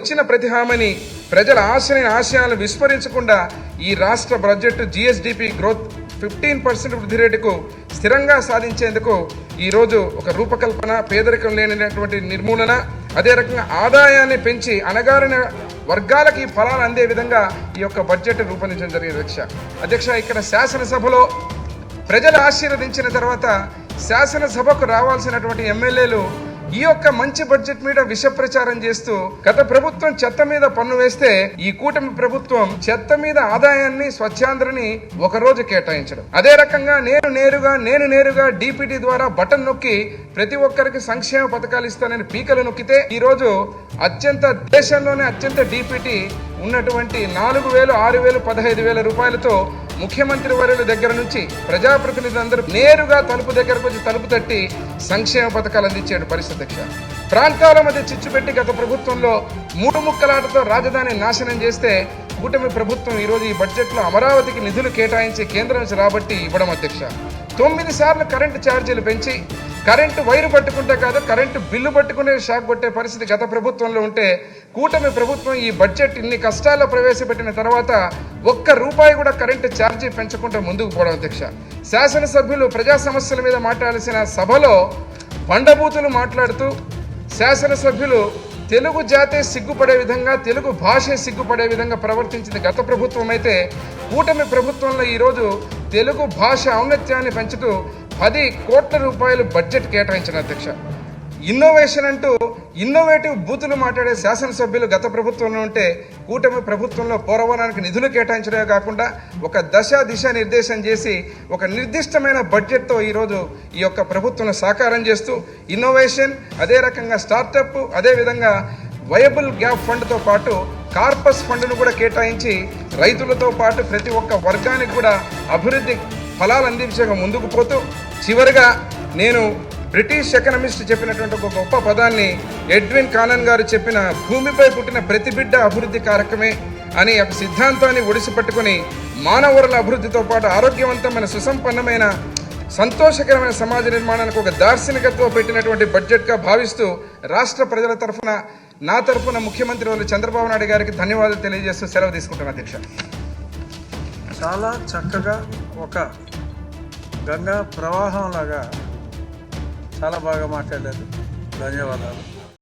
ఇచ్చిన ప్రతి హామీని ప్రజల ఆశని ఆశయాలను విస్మరించకుండా ఈ రాష్ట్ర budget GSDP growth fifteen percent వృద్ధి రేటుకు స్థిరంగా సాధించేందుకు ఈరోజు ఒక రూపకల్పన పేదరికం లేనటువంటి నిర్మూలన అదే రకంగా ఆదాయాన్ని పెంచి అణగారిన వర్గాలకి ఫలాలు అందే విధంగా ఈ యొక్క బడ్జెట్ రూపొందించడం జరిగింది. అధ్యక్ష అధ్యక్ష ఇక్కడ శాసనసభలో ప్రజలు ఆశీర్వదించిన తర్వాత శాసనసభకు రావాల్సినటువంటి ఎమ్మెల్యేలు ఈ యొక్క మంచి బడ్జెట్ మీద విష ప్రచారం చేస్తూ గత ప్రభుత్వం చెత్త మీద పన్ను వేస్తే ఈ కూటమి ప్రభుత్వం చెత్త మీద ఆదాయాన్ని స్వచ్ఛాంధ్రని ఒక రోజు కేటాయించడం. అదే రకంగా నేను నేరుగా నేను నేరుగా డిపిటి ద్వారా బటన్ నొక్కి ప్రతి ఒక్కరికి సంక్షేమ పథకాలు ఇస్తానని పీకలు నొక్కితే ఈ రోజు అత్యంత దేశంలోనే అత్యంత డిపిటి ఉన్నటువంటి నాలుగు వేలు ఆరు వేలు పదహైదు వేల రూపాయలతో ముఖ్యమంత్రి వర్యుల దగ్గర నుంచి ప్రజాప్రతినిధులందరూ నేరుగా తలుపు దగ్గరకు వచ్చి తలుపు తట్టి సంక్షేమ పథకాలు అందించాడు పరిస్థితి అధ్యక్ష. ప్రాంతాల మధ్య చిచ్చు పెట్టి గత ప్రభుత్వంలో మూడు ముక్కలాటతో రాజధాని నాశనం చేస్తే కూటమి ప్రభుత్వం ఈరోజు ఈ బడ్జెట్లో అమరావతికి నిధులు కేటాయించి కేంద్రం నుంచి రాబట్టి ఇవ్వడం అధ్యక్ష. తొమ్మిది సార్లు కరెంటు ఛార్జీలు పెంచి కరెంటు వైరు పట్టుకుంటే కాదు కరెంటు బిల్లు పట్టుకునే షాక్ కొట్టే పరిస్థితి గత ప్రభుత్వంలో ఉంటే కూటమి ప్రభుత్వం ఈ బడ్జెట్ ఇన్ని కష్టాల్లో ప్రవేశపెట్టిన తర్వాత ఒక్క రూపాయి కూడా కరెంటు ఛార్జీ పెంచకుండా ముందుకు పోవడం అధ్యక్ష. శాసనసభ్యులు ప్రజా సమస్యల మీద మాట్లాడాల్సిన సభలో బండబూతులు మాట్లాడుతూ శాసనసభ్యులు తెలుగు జాతే సిగ్గుపడే విధంగా తెలుగు భాషే సిగ్గుపడే విధంగా ప్రవర్తించింది గత ప్రభుత్వం అయితే కూటమి ప్రభుత్వంలో ఈరోజు తెలుగు భాష ఔన్నత్యాన్ని పెంచుతూ పది కోట్ల రూపాయలు బడ్జెట్ కేటాయించిన అధ్యక్ష. ఇన్నోవేషన్ అంటూ ఇన్నోవేటివ్ బూతులు మాట్లాడే శాసనసభ్యులు గత ప్రభుత్వంలో ఉంటే కూటమి ప్రభుత్వంలో పోరవనానికి నిధులు కేటాయించడమే కాకుండా ఒక దశ దిశ నిర్దేశం చేసి ఒక నిర్దిష్టమైన బడ్జెట్తో ఈరోజు ఈ యొక్క ప్రభుత్వం సాకారం చేస్తూ ఇన్నోవేషన్ అదే రకంగా స్టార్టప్ అదేవిధంగా వయబుల్ గ్యాప్ ఫండ్తో పాటు కార్పస్ ఫండ్ను కూడా కేటాయించి రైతులతో పాటు ప్రతి ఒక్క వర్గానికి కూడా అభివృద్ధి ఫలాలు అందించగా ముందుకు పోతూ చివరిగా నేను బ్రిటిష్ ఎకనమిస్ట్ చెప్పినటువంటి ఒక గొప్ప పదాన్ని ఎడ్విన్ కానన్ గారు చెప్పిన భూమిపై పుట్టిన ప్రతి బిడ్డ అభివృద్ధి కారకమే అనే ఒక సిద్ధాంతాన్ని ఒడిసిపట్టుకుని మానవరుల అభివృద్ధితో పాటు ఆరోగ్యవంతమైన సుసంపన్నమైన సంతోషకరమైన సమాజ నిర్మాణానికి ఒక దార్శనికత్వం పెట్టినటువంటి బడ్జెట్గా భావిస్తూ రాష్ట్ర ప్రజల తరఫున నా తరఫున ముఖ్యమంత్రి వాళ్ళు చంద్రబాబు నాయుడు గారికి ధన్యవాదాలు తెలియజేస్తూ సెలవు తీసుకుంటాను అధ్యక్ష. చాలా చక్కగా ఒక గంగా ప్రవాహంలాగా చాలా బాగా మాట్లాడారు. ధన్యవాదాలు.